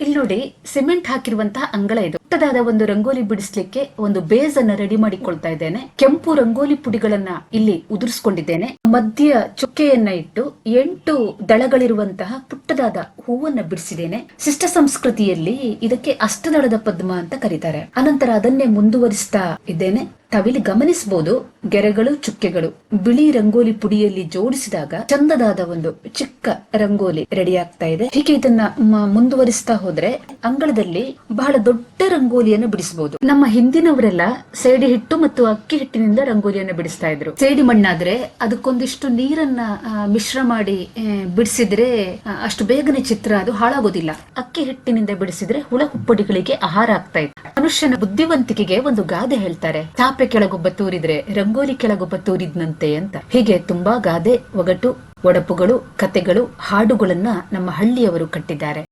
ಇಲ್ಲಿ ಸಿಮೆಂಟ್ ಹಾಕಿರುವಂತಹ ಅಂಗಳ ಇದು. ಪುಟ್ಟದಾದ ಒಂದು ರಂಗೋಲಿ ಬಿಡಿಸ್ಲಿಕ್ಕೆ ಒಂದು ಬೇಸ್ ಅನ್ನ ರೆಡಿ ಮಾಡಿಕೊಳ್ತಾ ಇದ್ದೇನೆ. ಕೆಂಪು ರಂಗೋಲಿ ಪುಡಿಗಳನ್ನ ಇಲ್ಲಿ ಉದುರಿಸ್ಕೊಂಡಿದ್ದೇನೆ. ಮಧ್ಯ ಚುಕ್ಕೆಯನ್ನ ಇಟ್ಟು ಎಂಟು ದಳಗಳಿರುವಂತಹ ಪುಟ್ಟದಾದ ಹೂವನ್ನ ಬಿಡಿಸಿದ್ದೇನೆ. ಶಿಷ್ಟ ಸಂಸ್ಕೃತಿಯಲ್ಲಿ ಇದಕ್ಕೆ ಅಷ್ಟದಳದ ಪದ್ಮ ಅಂತ ಕರೀತಾರೆ. ಅನಂತರ ಅದನ್ನೇ ಮುಂದುವರಿಸ್ತಾ ಇದ್ದೇನೆ. ತಾವಿಲ್ಲಿ ಗಮನಿಸಬಹುದು, ಗೆರೆಗಳು, ಚುಕ್ಕೆಗಳು. ಬಿಳಿ ರಂಗೋಲಿ ಪುಡಿಯಲ್ಲಿ ಜೋಡಿಸಿದಾಗ ಚಂದದಾದ ಒಂದು ಚಿಕ್ಕ ರಂಗೋಲಿ ರೆಡಿ ಆಗ್ತಾ ಇದೆ. ಹೀಗೆ ಇದನ್ನ ಮುಂದುವರಿಸ್ತಾ ಹೋದ್ರೆ ಅಂಗಳದಲ್ಲಿ ಬಹಳ ದೊಡ್ಡ ರಂಗೋಲಿಯನ್ನು ಬಿಡಿಸಬಹುದು. ನಮ್ಮ ಹಿಂದಿನವರೆಲ್ಲ ಸೇಡಿ ಹಿಟ್ಟು ಮತ್ತು ಅಕ್ಕಿ ಹಿಟ್ಟಿನಿಂದ ರಂಗೋಲಿಯನ್ನು ಬಿಡಿಸ್ತಾ ಇದ್ರು. ಸೇಡಿ ಮಣ್ಣಾದ್ರೆ ಅದಕ್ಕೊಂದಿಷ್ಟು ನೀರನ್ನ ಮಿಶ್ರ ಮಾಡಿ ಬಿಡಿಸಿದ್ರೆ ಅಷ್ಟು ಬೇಗನೆ ಚಿತ್ರ ಅದು ಹಾಳಾಗೋದಿಲ್ಲ. ಅಕ್ಕಿ ಹಿಟ್ಟಿನಿಂದ ಬಿಡಿಸಿದ್ರೆ ಹುಳ ಹುಪ್ಪಡಿಗಳಿಗೆ ಆಹಾರ ಆಗ್ತಾ ಇತ್ತು. ಮನುಷ್ಯನ ಬುದ್ಧಿವಂತಿಕೆಗೆ ಒಂದು ಗಾದೆ ಹೇಳ್ತಾರೆ. ಚಾಪೆ ಕೆಳಗೊಬ್ಬ ತೂರಿದ್ರೆ ರಂಗೋಲಿ ಕೆಳಗೊಬ್ಬ ತೂರಿದ್ನಂತೆ ಅಂತ. ಹೀಗೆ ತುಂಬಾ ಗಾದೆ, ಒಗಟು, ಒಡಪುಗಳು ಕತೆಗಳು ಹಾಡುಗಳನ್ನ ನಮ್ಮ ಹಳ್ಳಿಯವರು ಕಟ್ಟಿದ್ದಾರೆ.